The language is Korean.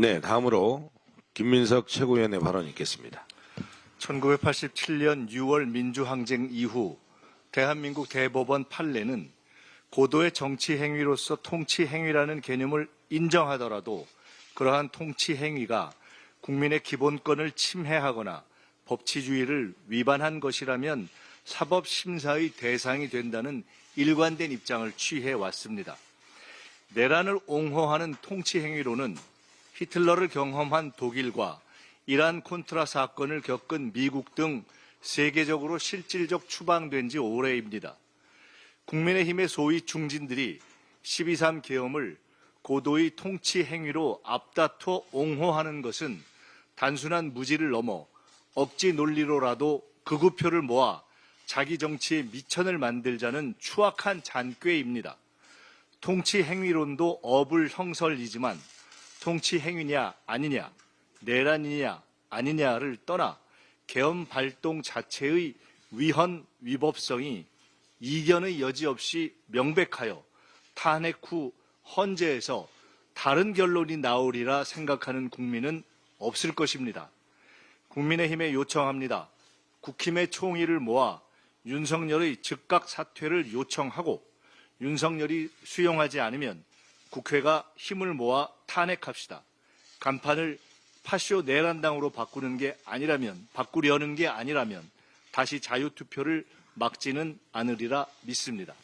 네, 다음으로 김민석 최고위원의 발언이 있겠습니다. 1987년 6월 민주항쟁 이후 대한민국 대법원 판례는 고도의 정치 행위로서 통치 행위라는 개념을 인정하더라도 그러한 통치 행위가 국민의 기본권을 침해하거나 법치주의를 위반한 것이라면 사법 심사의 대상이 된다는 일관된 입장을 취해 왔습니다. 내란을 옹호하는 통치 행위로는 히틀러를 경험한 독일과 이란 콘트라 사건을 겪은 미국 등 세계적으로 실질적 추방된 지 오래입니다. 국민의힘의 소위 중진들이 12.3 계엄을 고도의 통치 행위로 앞다퉈 옹호하는 것은 단순한 무지를 넘어 억지 논리로라도 극우표를 모아 자기 정치의 미천을 만들자는 추악한 잔꾀입니다. 통치 행위론도 어불 형설이지만 통치 행위냐 아니냐 내란이냐 아니냐를 떠나 계엄 발동 자체의 위헌 위법성이 이견의 여지 없이 명백하여 탄핵 후 헌재에서 다른 결론이 나오리라 생각하는 국민은 없을 것입니다. 국민의힘에 요청합니다. 국힘의 총의를 모아 윤석열의 즉각 사퇴를 요청하고 윤석열이 수용하지 않으면 국회가 힘을 모아 탄핵합시다. 간판을 파쇼 내란당으로 바꾸는 게 아니라면 바꾸려는 게 아니라면 다시 자유투표를 막지는 않으리라 믿습니다.